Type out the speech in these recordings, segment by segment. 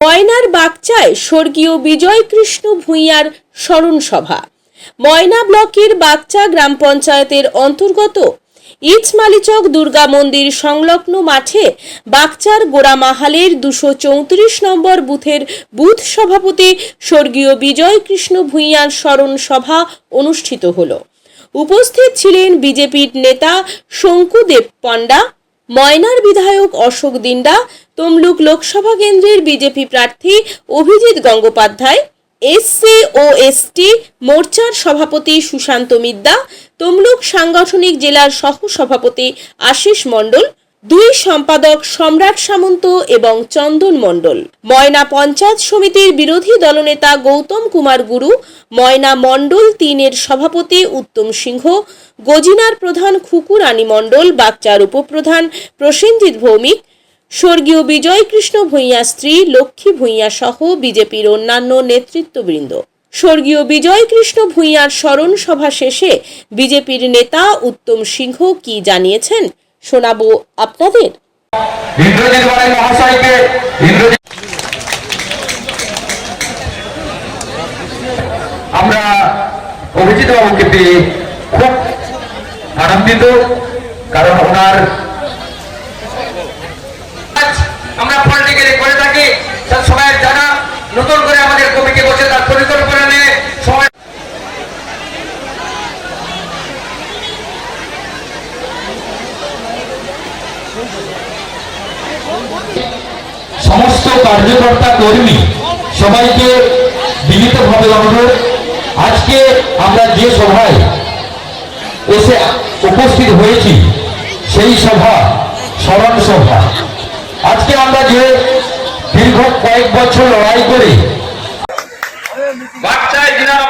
ময়নার বাগচায় স্বর্গীয় বিজয় কৃষ্ণ ভূঁইয়ার স্মরণ সভা ময়না ব্লকের বাগচা গ্রাম পঞ্চায়েতের অন্তর্গত ইচমালিচক দুর্গা মন্দির সংলগ্ন মাঠে বাগচার গোড়ামাহালের দুশো চৌত্রিশ নম্বর বুথের বুথ সভাপতি স্বর্গীয় বিজয় কৃষ্ণ ভূঁইয়ার স্মরণ সভা অনুষ্ঠিত হল। উপস্থিত ছিলেন বিজেপির নেতা শঙ্কুদেব পণ্ডা ময়নার বিধায়ক অশোক দিন্ডা তমলুক লোকসভা কেন্দ্রের বিজেপি প্রার্থী অভিজিৎ গঙ্গোপাধ্যায় এসসি ও এসটি মোর্চার সভাপতি সুশান্ত মিদ্যা তমলুক সাংগঠনিক জেলার সহ সভাপতি আশিস মণ্ডল দুই সম্পাদক সম্রাট সামন্ত এবং চন্দন মণ্ডল। ময়না পঞ্চায়েত সমিতির বিরোধী দলনেতা গৌতম কুমার গুরু, ময়না মণ্ডল তিনের সভাপতি উত্তম সিংহ, গজিনার প্রধান খুকুরানী মণ্ডল, বাগচার উপপ্রধান প্রসেনজিৎ ভৌমিক, স্বর্গীয় বিজয় কৃষ্ণ ভূঁইয়া স্ত্রী লক্ষ্মী ভূঁইয়া সহ বিজেপির অন্যান্য নেতৃত্ববৃন্দ। স্বর্গীয় বিজয় কৃষ্ণ ভূঁইয়ার স্মরণ সভা শেষে বিজেপির নেতা উত্তম সিংহ কি জানিয়েছেন? শোনাবো আপনাদের। আমরা অভিজিৎ বাবুকে পেয়ে খুব আনন্দিত কারণ ওনার কাজ আমরা পলিটিক্যালি করে থাকি তার সবাই জানা নতুন করে আমাদের কমিটি বসে তার পরিকল্পনা নিয়ে সময় সমস্ত কার্যকর্তা কর্মী সবাইকে বিনীতভাবে অনুরোধ। আজকে আমরা যে সভায় এসে উপস্থিত হয়েছি, সেই সভা, স্মরণ সভা। আজকে আমরা যে দীর্ঘ কয়েক বছর লড়াই করে বাচ্চায় যিনারা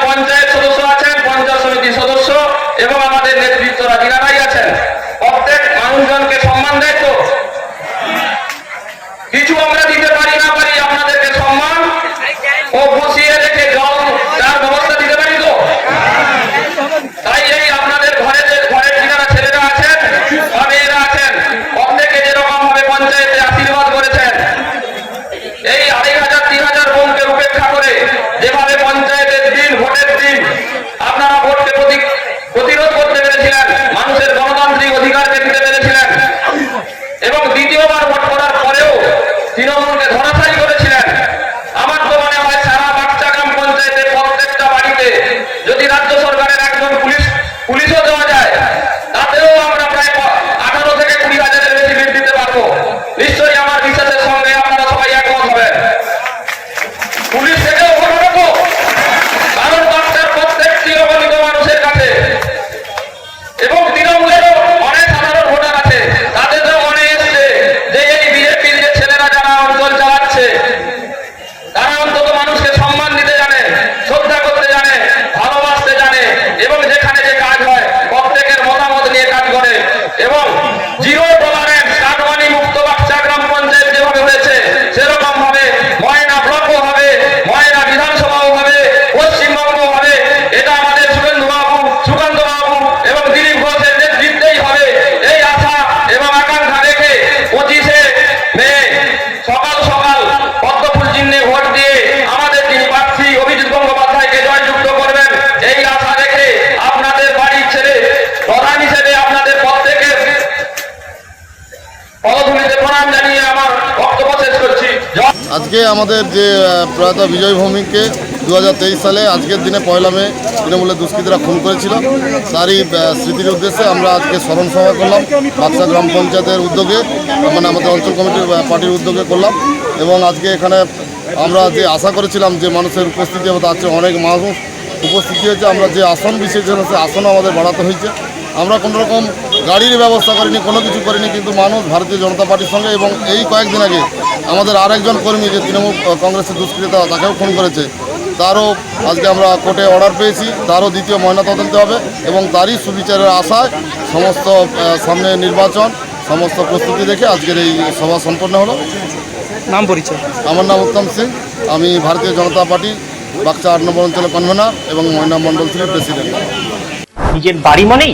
আজকে আমাদের যে প্রয়াত বিজয় ভৌমিককে দু সালে আজকের দিনে পয়লা মে তৃণমূলের দুষ্কৃতীরা খুন করেছিল। তারই স্মৃতির উদ্দেশ্যে আমরা আজকে স্মরণ সভা করলাম, বাক্সা গ্রাম পঞ্চায়েতের উদ্যোগে মানে আমাদের অঞ্চল কমিটির পার্টির উদ্যোগে করলাম এবং আজকে এখানে আমরা যে আশা করেছিলাম যে মানুষের উপস্থিতি তার অনেক মানুষ উপস্থিতি হয়েছে। আমরা যে আসন বিশেষজন সে আসনও আমাদের বাড়াতে হয়েছে। আমরা কোনো রকম গাড়ির ব্যবস্থা করিনি কোনো কিছু করিনি কিন্তু মানুষ ভারতীয় জনতা পার্টির সঙ্গে এবং এই কয়েকদিন আগে আমাদের আরেকজন কর্মী যে তৃণমূল কংগ্রেসের দুষ্কৃতা তাকেও খুন করেছে। তারও আজকে আমরা কোর্টে অর্ডার পেয়েছি তারও দ্বিতীয় ময়নাতদন্ত হবে এবং তারই সুবিচারের আশায় সমস্ত সামনে নির্বাচন সমস্ত প্রস্তুতি দেখে আজকের এই সভা সম্পন্ন হলো। নাম পরিচয়। আমার নাম উত্তম সিং আমি ভারতীয় জনতা পার্টি বাক্সা আট নম্বর অঞ্চলের কনভেনার এবং ময়না মণ্ডল থেকে প্রেসিডেন্ট। নিজের বাড়ি মানেই